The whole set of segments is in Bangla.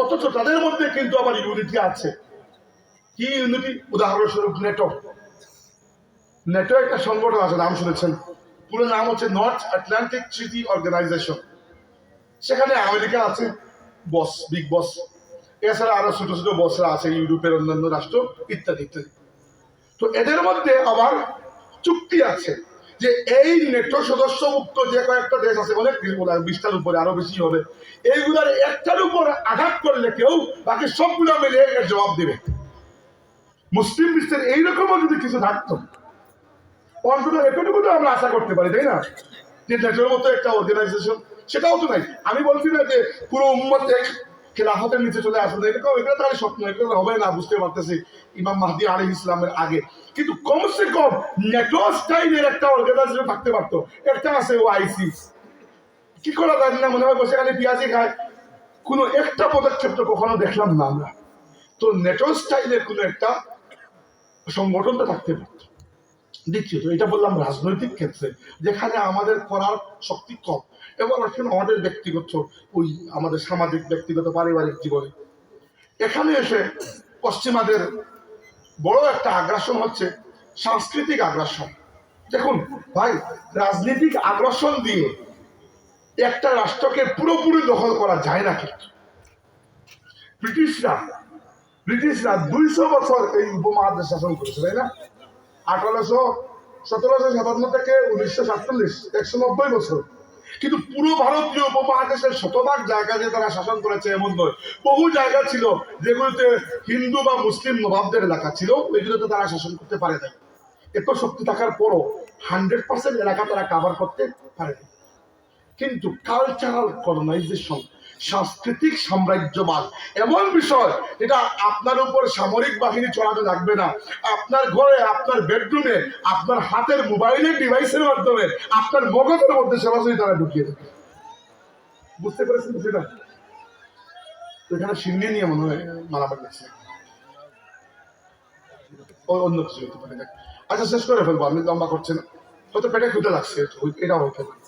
অথচ তাদের মধ্যে কিন্তু আবার ইউনিটি আছে। কি ইউনিটি? উদাহরণস্বরূপ নেটো। নেটো একটা সংগঠন আছে, নাম শুনেছেন? পুরো নাম হচ্ছে নর্থ আটলান্টিক ট্রিটি অর্গানাইজেশন সেখানে আমেরিকা আছে, বস, বিগ বস। এছাড়া আরও ছোট ছোট বসরা আছে, ইউরোপের অন্যান্য রাষ্ট্র, ইত্যাদি ইত্যাদি। তো এদের মধ্যে আবার চুক্তি আছে। যে এই নেটো সদস্যভুক্ত যে কয়েকটা দেশ আছে, অনেক বিশটার উপরে, আরও বেশি হবে, এইগুলার একটার উপর আঘাত করলে কেউ বাকি সবগুলো মিলে এর জবাব দেবে। মুসলিম বিশ্বের এইরকমও যদি কিছু থাকতো, অন্তত এতটুকু তো আমরা আশা করতে পারি, তাই না? যে নেটোর মতো একটা অর্গানাইজেশন সেটাও তো নাই। আমি বলছি না যে পুরো উম্মত এক খেলাফতের নিচে চলে আসবে এরকম এটা তাহলে স্বপ্ন এটা হবে না বুঝতে পারতেছি। ইমাম মাহদি আলী ইসলামের আগে। কিন্তু কমসে কম নেটো একটা অর্গানাইজেশন থাকতে পারতো। একটা আছে ও আইসি কি করা যায় না, মনে হয় বসে খালি পেঁয়াজি খায়। কোনো একটা পদক্ষেপ তো কখনো দেখলাম না আমরা। তো নেটো স্টাইলের কোনো একটা সংগঠন তো থাকতে পারতো। দ্বিতীয়ত, এটা বললাম রাজনৈতিক ক্ষেত্রে, যেখানে আমাদের করার শক্তি কম। এবং এখন আমাদের ব্যক্তিগত, ওই আমাদের সামাজিক, ব্যক্তিগত, পারিবারিক জীবনে। এখানে এসে পশ্চিমাদের বড় একটা আগ্রাসন হচ্ছে সাংস্কৃতিক আগ্রাসন। দেখুন ভাই, রাজনৈতিক আগ্রাসন দিয়ে একটা রাষ্ট্রকে পুরোপুরি দখল করা যায় না কিন্তু। ব্রিটিশরা ব্রিটিশরা দুইশো বছর এই উপমহাদেশ শাসন করেছে, তাই না? আঠারোশো সতেরোশো সাতান্ন থেকে উনিশশো সাতচল্লিশ, একশো নব্বই বছর। কিন্তু পুরো ভারতীয় উপমহাদেশের শতভাগ জায়গা যে তারা শাসন করেছে এমন নয়। বহু জায়গা ছিল যেগুলোতে হিন্দু বা মুসলিম নবাবদের এলাকা ছিল ওইগুলোতে তারা শাসন করতে পারে নাই। এত শক্তি থাকার পরও হান্ড্রেড পার্সেন্ট এলাকা তারা কাভার করতে পারে পারেনি। কিন্তু কালচারাল কলোনাইজেশন সাংস্কৃতিক সাম্রাজ্যবাদ এমন বিষয় এটা আপনার উপর সামরিক বাহিনী চড়াতে লাগবে না। আপনার ঘরে, আপনার বেডরুমে আপনার হাতের মোবাইলের ডিভাইসের মাধ্যমে আপনার মগজের মধ্যে সরাসরি তারা ঢুকিয়ে দেবে। বুঝতে পেরেছেন সেটা এখানে সিন্নি নিয়ে মনে হয় মারামারি আছে অন্য কিছু আচ্ছা শেষ করে ফেলব, আমি লম্বা করছেন হয়তো পেটে খুঁজে লাগছে এটাও হইতে পারে।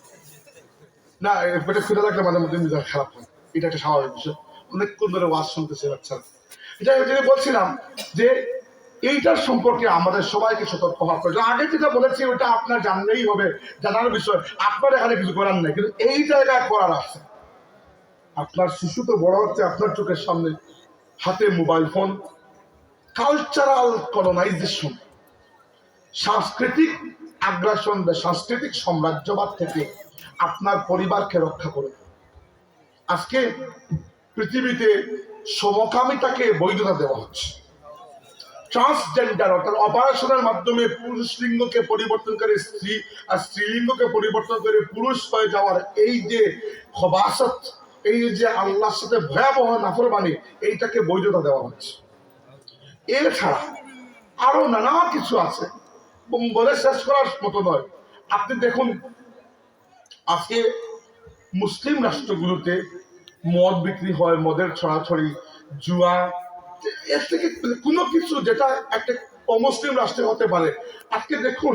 না পেটে ক্ষুদে লাগলে মাঝে মধ্যে নিজের খারাপ হয়। এটা একটা স্বাভাবিক বিষয়। অনেকক্ষণ ধরে ওয়াজ শুনতেছে বাচ্চারা এটা যেটা বলছিলাম যে, এইটার সম্পর্কে আমাদের সবাইকে সতর্ক হওয়া প্রয়োজন। আগে যেটা বলেছি ওটা আপনার জানলেই হবে, জানার বিষয়। আপনার এখানে কিছু করার নেই, কিন্তু এই জায়গায় করার আছে। আপনার শিশু তো বড় হচ্ছে, আপনার চোখের সামনে হাতে মোবাইল ফোন। Cultural colonisation. সাংস্কৃতিক আগ্রাসন বা সাংস্কৃতিক সাম্রাজ্যবাদ থেকে আপনার পরিবারকে রক্ষা করুন আজকে পৃথিবীতে সমকামিতাকে বৈধতা দেওয়া হচ্ছে। ট্রান্সজেন্ডার অর্থাৎ অপারেশনের মাধ্যমে পুরুষ লিঙ্গকে পরিবর্তন করে স্ত্রী আর স্ত্রীলিঙ্গকে পরিবর্তন করে পুরুষ হয়ে যাওয়ার এই যে খবাসত, এই যে আল্লাহর সাথে ভয়াবহ নাফরমানি, এইটাকে বৈধতা দেওয়া হচ্ছে। এছাড়া আরও নানা কিছু আছে। বলে শেষ করার মতো নয়। আপনি দেখুন আজকে মুসলিম রাষ্ট্রগুলোতে মদ বিক্রি হয়, মদের ছড়াছড়ি, জুয়া, এর থেকে কোনো কিছু যেটা একটা অমুসলিম রাষ্ট্রে হতে পারে। আজকে দেখুন,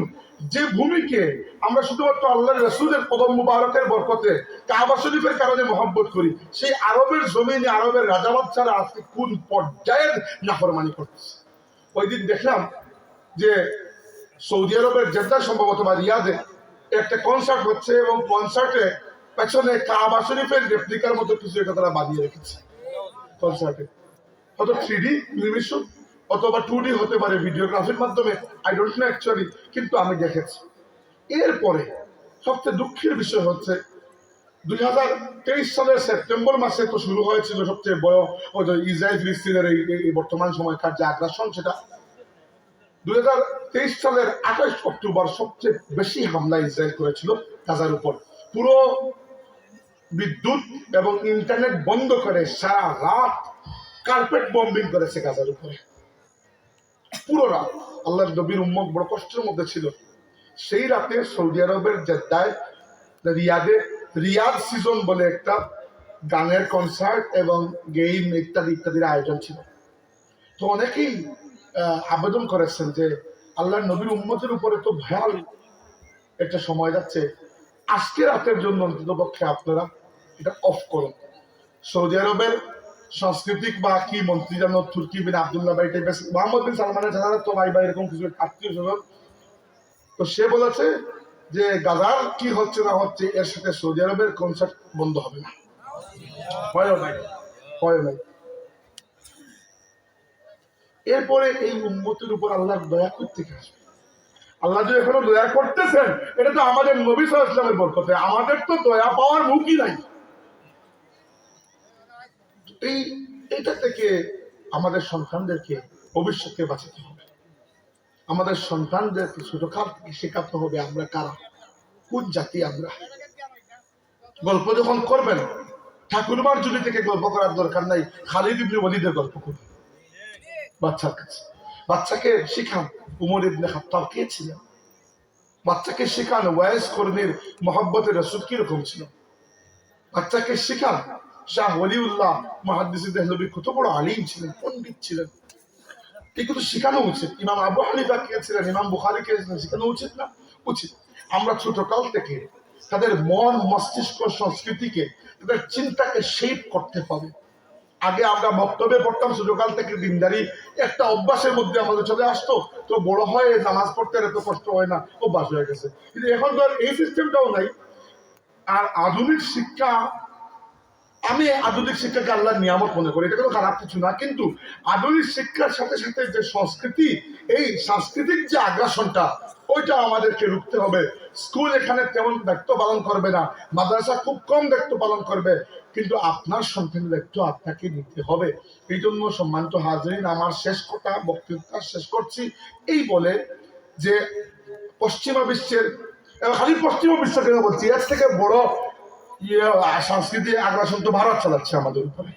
যে ভূমিকে আমরা শুধুমাত্র আল্লাহ রসুলের কদম মুবারকের বরকতে কাবা শরীফের কারণে মহব্বত করি, সেই আরবের জমিনে আরবের রাজাবাদ ছাড়া আজকে কোন পর্যায়ের নাফরমানি করতেছে? ওই দিন দেখলাম যে সৌদি আরবের জেদ্দা সম্ভবত বা রিয়াদে একটা কনসার্ট হচ্ছে এবং কনসার্টে পেছনে কাবা শরীফের রেপ্লিকার মতো কিছু এটা তারা বাঁধিয়ে রেখেছে। কনসার্টে হয়তো থ্রি ডি নিমিশন অথবা টু ডি হতে পারে ভিডিওগ্রাফির মাধ্যমে আই ডোন্ট নো অ্যাকচুয়ালি কিন্তু আমি দেখেছি। এরপরে সবচেয়ে দুঃখের বিষয় হচ্ছে, দুই হাজার তেইশ সালের সেপ্টেম্বর মাসে তো শুরু হয়েছিল সবচেয়ে বড় ওই যে ইসরায়েল ফিলিস্তিনের এই বর্তমান সময়কার যে আগ্রাসন, সেটা দুই হাজার তেইশ সালের আঠাশ অক্টোবর সবচেয়ে বেশি হামলা ইসরায়েল করেছিল গাজার উপর। পুরো বিদ্যুৎ এবং ইন্টারনেট বন্ধ করে সারা রাত কার্পেট বম্বিং করেছে গাজার উপরে। পুরো রাত। আল্লাহ নবীর উম্মত বড় কষ্টের মধ্যে ছিল। সেই রাতে সৌদি আরবের জেদ্দায় রিয়াদে রিয়াদ সিজন বলে একটা গানের কনসার্ট এবং গেইম ইত্যাদি, ইত্যাদির আয়োজন ছিল। তো অনেকেই আবেদন করেছেন যে আল্লাহ নবীর উম্মতের উপরে তো ভয়াল একটা সময় যাচ্ছে। আজকে রাতের জন্য অন্তত পক্ষে আপনারা এটা অফ করুন। সৌদি আরবের সাংস্কৃতিক বা কি মন্ত্রী যেন তুর্কি বিন আবদুল্লাহ ভাই টাইপের মোহাম্মদ বিন সালমানের যারা তো ভাই বা এরকম কিছু আত্মীয় স্বজন। তো সে বলেছে যে গাজার কি হচ্ছে না হচ্ছে, এর সাথে সৌদি আরবের কনসার্ট বন্ধ হবে না। হয় নাই হয় নাই। এরপরে এই উন্মতির উপর আল্লাহ দয়া করতে আসবে আল্লাহ যে এখনও দয়া করতেছেন, এটা তো আমাদের নবী ইসলামের বরকতে। আমাদের তো দয়া পাওয়ার মুখই নাই। এই, এটা থেকে আমাদের সন্তানদেরকে ভবিষ্যতে বাঁচাতে হবে। আমাদের সন্তানদেরকে থেকে শেখাতে হবে আমরা কারা, কোন জাতি আমরা। গল্প যখন করবেন, ঠাকুরমার জুলি থেকে গল্প করার দরকার নাই, খালিদ ইবনে ওয়ালিদের গল্প করুন বাচ্চার কাছে। বাচ্চাকে শিখান উমর ইবনে খাত্তাব কে ছিলেন? বাচ্চাকে শেখান ওয়াইস কর্মীর মোহাব্বতের রসুল কীরকম ছিল বাচ্চাকে শেখান শাহ ওলিউল্লাহ মহাদিস দেহলবি কত বড় আলিম ছিলেন, পণ্ডিত ছিলেন। এগুলো শেখানো উচিত। ইমাম আবু হানিফা কে ছিলেন, ইমাম বুখারি কে ছিলেন, শেখানো উচিত না? উচিত। আমরা ছোটকাল থেকে তাদের মন, মস্তিষ্ক, সংস্কৃতিকে, তাদের চিন্তাকে শেপ করতে হবে। আগে আমরা বক্তব্যে পড়তাম, ছোটকাল থেকে দিনদারি। একটা অভ্যাসের মধ্যে আমাদের চলে আসতো, তো বড় হয় নামাজ পড়তে এত কষ্ট হয় না, অভ্যাস হয়ে গেছে। কিন্তু এখন তো এই সিস্টেমটাও নাই। আর আধুনিক শিক্ষা, আমি আধুনিক শিক্ষাকে আল্লাহ নিয়ামত মনে করি, এটা কোনো খারাপ কিছু না, কিন্তু আধুনিক শিক্ষার সাথে সাথে যে সংস্কৃতি, এই সাংস্কৃতিক যে আগ্রাসনটা, ওইটা আমাদেরকে রুখতে হবে। স্কুল এখানে তেমন দায়িত্ব পালন করবে না, মাদ্রাসা খুব কম দায়িত্ব পালন করবে। কিন্তু আপনার সন্তানের দায়িত্ব আপনাকে নিতে হবে। এই জন্য সম্মানিত হাজরিন, আমার শেষ কথা বক্তৃতা শেষ করছি এই বলে যে পশ্চিমা বিশ্বের খালি পশ্চিমা বিশ্ব কেন বলছি, এর থেকে বড় ইয়ে সংস্কৃতি, আগ্রাসন তো ভারত চালাচ্ছে আমাদের উপরে।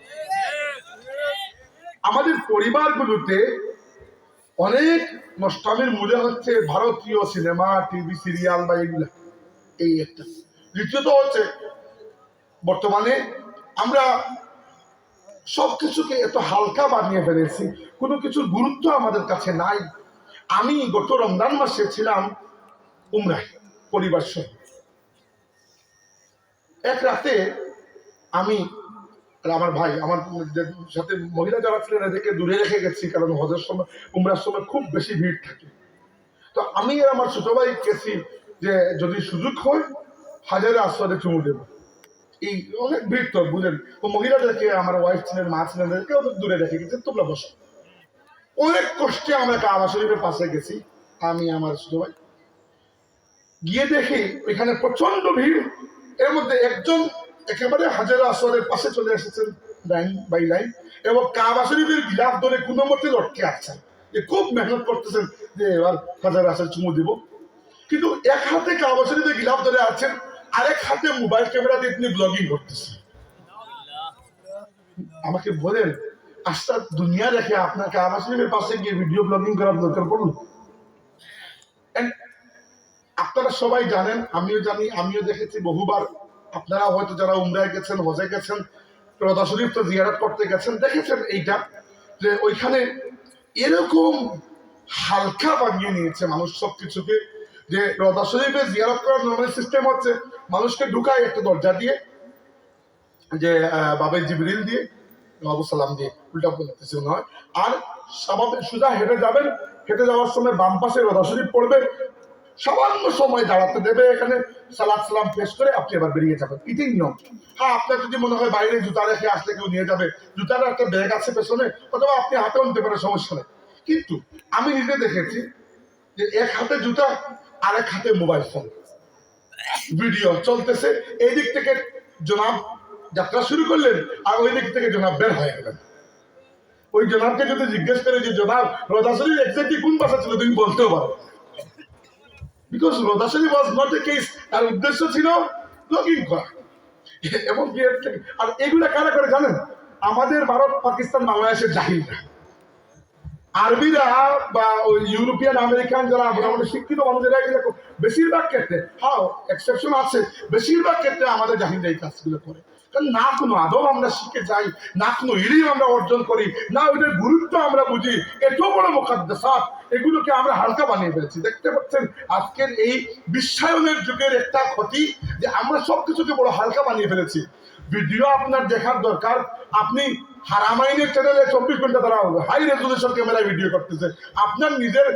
আমাদের পরিবারগুলোতে অনেক নষ্টামের মূলে হচ্ছে ভারতীয় সিনেমা, টিভি, সিরিয়াল বা এগুলা এই একটা। দ্বিতীয়ত হচ্ছে, বর্তমানে আমরা সব কিছুকে এত হালকা বানিয়ে ফেলেছি। কোনো কিছুর গুরুত্ব আমাদের কাছে নাই। আমি গত রমজান মাসে ছিলাম উমরায় পরিবার সহ। এক রাতে আমি আর আমার ভাই, আমার সাথে মহিলা যারা ছিলেন, এদেরকে দূরে রেখে গেছি, কারণ হজের সময়, উমরার সময় খুব বেশি ভিড় থাকে। তো আমি আর আমার ছোট ভাই গেছি যে যদি সুযোগ হয়, হাজারে আসরে চুমু দেবো। এই অনেক ভিড় তো বুঝলেন? তো মহিলাদেরকে, আমার ওয়াইফ ছিলেন, মা ছিলেন ওদের দূরে রেখে গেছে, তোমরা বসো। অনেক কষ্টে আমরা কাবা শরীফের পাশে গেছি, আমি, আমার ভাই। গিয়ে দেখি ওইখানে প্রচণ্ড ভিড়, এর মধ্যে একজন একেবারে হাজার আসরের পাশে চলে এসেছেন, লাইন বাই লাইন, এবং কাবা শরীফের গিলাফ ধরে কোনো মতে লটকে আসছেন যে খুব মেহনত করতেছেন যে এবার হাজার আসর চুমু দিব। কিন্তু এক হাতে কাবা শরীফের গিলাফ ধরে আছেন আরেক হাতে মোবাইল ক্যামেরা দিয়ে তিনি ব্লগিং করতেছেন আমাকে বলেন, আস্তা দুনিয়া রেখে আপনার কাবা পাশে গিয়ে ভিডিও ব্লগিং করার দরকার পড়ল? আপনারা সবাই জানেন, আমিও জানি, আমিও দেখেছি বহুবার। আপনারা হয়তো যারা উমরায় গেছেন, হজে গেছেন রদা শরীফ তো জিয়ারত করতে গেছেন, দেখেছেন এইটা, যে ওইখানে এরকম হালকা বানিয়ে নিয়েছে মানুষ সব কিছুকে যে রদা শরীফে জিয়ারত করার নর্মাল সিস্টেম হচ্ছে মানুষকে ঢুকায় একটা দরজা দিয়ে, যে বাবে জিবরিল দিয়ে বাবু সালাম দিয়ে, উল্টা মনে হয় আর স্বাভাবিক সোজা হেঁটে যাবেন, হেঁটে যাওয়ার সময় বাম পাশে রদা শরীফ পড়বে, সামান্য সময় দাঁড়াতে দেবে এখানে সালাদ সালাম পেশ করে আপনি এবার বেরিয়ে যাবেন। এটাই নিয়ম। হ্যাঁ আপনার যদি মনে হয় বাইরে জুতা রেখে আসলে কেউ নিয়ে যাবে, জুতার একটা ব্যাগ আছে পেছনে, অথবা আপনি হাতেও নিতে পারেন সমস্যা নেই। কিন্তু আমি নিজে দেখেছি যে এক হাতে জুতা আর এক হাতে মোবাইল ফোন। ভিডিও চলতেছে, এই দিক থেকে জনাব যাত্রা শুরু করলেন আর ওই দিক থেকে জনাব বের হয়ে গেলেন। ওই জনাবকে যদি জিজ্ঞেস করে যে, জনাব, রদাসরির এক্সাক্টলি কোন ভাষা ছিল? তুমি বলতেও পারো বিকজ রদাসরি ওয়াজ নট এ কেস তার উদ্দেশ্য ছিল ব্লগিং করা। এবং আর এগুলা কারা করে জানেন? আমাদের ভারত, পাকিস্তান, বাংলাদেশের জাহিররা আরবিরা বা ওই ইউরোপিয়ান, আমেরিকান যারা মোটামুটি শিক্ষিত মানুষেরা এগুলো বেশিরভাগ ক্ষেত্রে হ্যাঁ এক্সেপশন আছে, বেশিরভাগ ক্ষেত্রে আমাদের জাহিদা এই কাজগুলো করে। কারণ না কোনো আদব আমরা শিখে যাই, না কোনো ইলিম আমরা অর্জন করি, না ওইটার গুরুত্ব আমরা বুঝি, এত বড় মোকাদ্দাসাত এগুলোকে আমরা হালকা বানিয়ে ফেলছি। দেখতে পাচ্ছেন, আজকের এই বিশ্বায়নের যুগের একটা ক্ষতি, যে আমরা সব কিছুকে বড় হালকা বানিয়ে ফেলেছি। ভিডিও আপনার দেখার দরকার, আপনি হারামাইনের চ্যানেলে চব্বিশ ঘণ্টা তারা হাই রেজুলেশন ক্যামেরায় ভিডিও করতেছে। আপনার নিজের,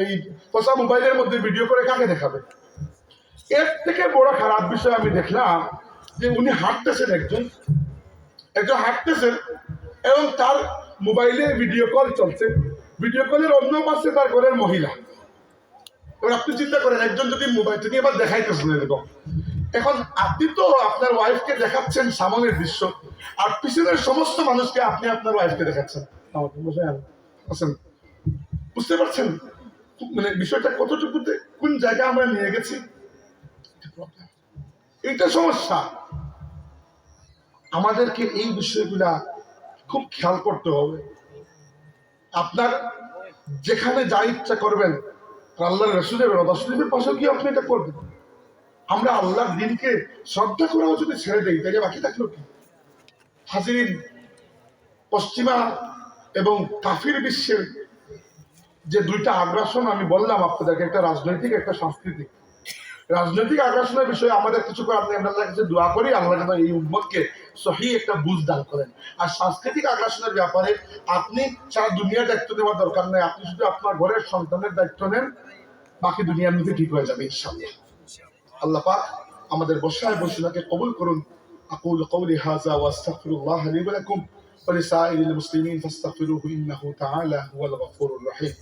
এই পোষা মোবাইলের মধ্যে ভিডিও করে কাকে দেখাবে? এর থেকে বড় খারাপ বিষয় আমি দেখলাম যে উনি হাঁটতেছেন একজন একজন হাঁটতেছেন এবং তার মোবাইলে ভিডিও কল চলছে। ভিডিও কলের অন্য পাশে তার ঘরের মহিলা। এবার আপনি চিন্তা করেন, একজন যদি মোবাইল তিনি এবার দেখাইতেছেন এরকম এখন আপনি তো আপনার ওয়াইফকে দেখাচ্ছেন সামনের দৃশ্য। আর পিছনের সমস্ত মানুষকে আপনি আপনার ওয়াইফকে দেখাচ্ছেন। আছেন বুঝতে পারছেন? মানে বিষয়টা কতটুকুতে কোন জায়গায় আমরা নিয়ে গেছি? এইটা সমস্যা। আমাদেরকে এই বিষয়গুলা খুব খেয়াল করতে হবে। আপনার যেখানে যা ইচ্ছা করবেন আল্লাহ রসুলের রসুলের পাশে গিয়ে আপনি এটা করবেন। আমরা আল্লাহর দিনকে শ্রদ্ধা করাও যদি ছেড়ে দেই, তাহলে বাকি থাকল কি? হাজির পশ্চিমা এবং কাফির বিশ্বের যে দুইটা আগ্রাসন আমি বললাম আপনাদেরকে, একটা রাজনৈতিক, একটা সাংস্কৃতিক। রাজনৈতিক আগ্রাসনের বিষয়ে আমাদের কিছু আমরা আল্লাহর কাছে দোয়া করি আল্লাহ যেন এই উম্মতকে সহি একটা বুঝ দান করেন। আর সাংস্কৃতিক আগ্রাসনের ব্যাপারে আপনি সারা দুনিয়ার দায়িত্ব নেওয়ার দরকার নেই, আপনি শুধু আপনার ঘরের সন্তানের দায়িত্ব নেন, বাকি দুনিয়ার মধ্যে ঠিক হয়ে যাবে, ইনশাআল্লাহ। আল্লাহ পাক আমাদের বসায় বসিনাকে কবুল করুন أقول قولي هذا وأستغفر الله لي ولكم ولسائر المسلمين فاستغفروه إنه تعالى هو الغفور الرحيم